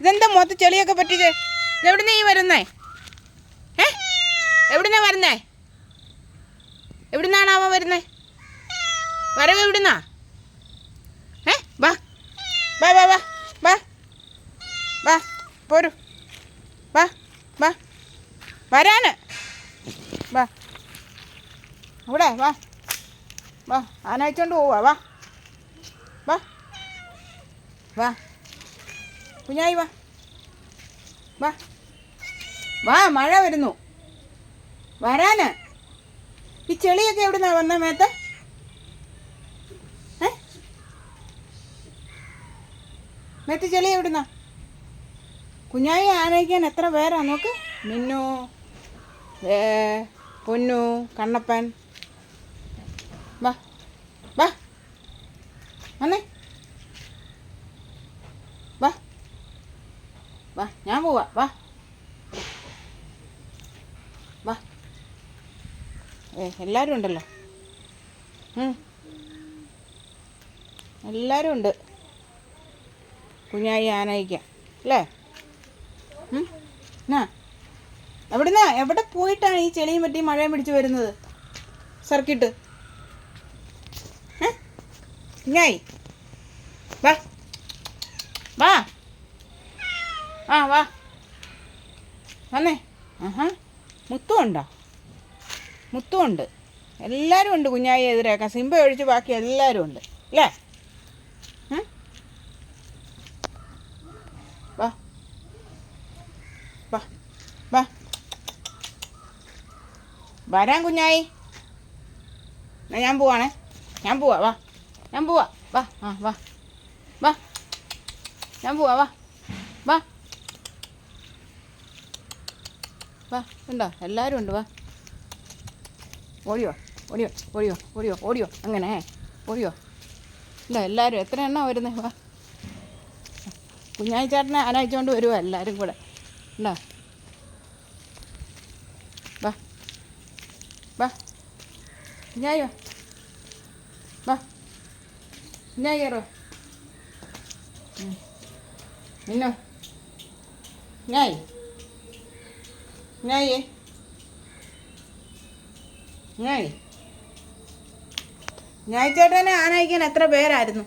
ഇതെന്താ മൊത്തം ചെളിയൊക്കെ പറ്റിയത്? ഇതെവിടുന്ന ഈ വരുന്നേ? ഏ? എവിടുന്നാ വരുന്നേ? എവിടുന്നാണ് അവൻ വരുന്നേ? വരവ് എവിടുന്നാ? ഏ? വാ. വാ വാ വാ. വാ. വാ. പോരു. വാ വാ. വരാന്. വാ. ഇവിടെ വാ. വാ. ആനയിച്ചോണ്ട് പോവാ വാ. വാ. വാ. കുഞ്ഞായി വാ. വാ. വാ മഴ വരുന്നു. വരാന്. ഈ ചെളിയൊക്കെ എവിടുന്നാ വന്ന മേത്ത്? മേത്ത് ചെളി എവിടുന്നാ? കുഞ്ഞായി ആനയിക്കാൻ എത്ര പേരാ നോക്ക്. മിന്നു പൊന്നു കണ്ണപ്പൻ. വാ വാ. വന്നേ. വാ ഞാൻ പോവാ വാ. വാ. ഏ എല്ലാവരും ഉണ്ടല്ലോ. എല്ലാവരും ഉണ്ട്. കുഞ്ഞായി ആനയിക്കാം അല്ലേ? എന്നാ? എവിടുന്നാ? എവിടെ പോയിട്ടാണ് ഈ ചെളിയും പറ്റി മഴയും പിടിച്ച് വരുന്നത്? സർക്കിട്ട്. കുഞ്ഞായി. വാ. വാ. ആ വാ. വന്നേ. ആഹാ. മുത്തും ഉണ്ടോ? മുത്തും ഉണ്ട്. എല്ലാവരും ഉണ്ട് കുഞ്ഞായി എതിരേക്കാൻ സിംബ ഒഴിച്ച് ബാക്കി എല്ലാവരും ഉണ്ട്. അല്ലേ? വാ. വാ. വാ. വരാൻ കുഞ്ഞായി. എന്നാ ഞാൻ പോവാണേ. ഞാൻ പോവാ. വാ. ഞാൻ പോവാ. വാ. ആ വാ. വാ. ഞാൻ പോവാ. വാ. വാ. വാ ഉണ്ടോ? എല്ലാവരും ഉണ്ട് വാ. ഓടിയോ? ഓടിയോ? ഓടിയോ? ഓടിയോ? ഓടിയോ? അങ്ങനെ ഓടിയോ? ഇല്ല എല്ലാവരും എത്ര എണ്ണം വരുന്നേ? വാ. കുഞ്ഞായി ചേട്ടനെ അനയിച്ചുകൊണ്ട് വരുവാ എല്ലാവരും കൂടെ. ഉണ്ടോ? വാ. വാ. കുഞ്ഞായോ വാ. കുഞ്ഞായി കയറോ? നിന്നോ? കുഞ്ഞായി? കുഞ്ഞായി കുഞ്ഞായി കുഞ്ഞായി ചേട്ടനെ ആനയിക്കാൻ എത്ര പേരായിരുന്നു?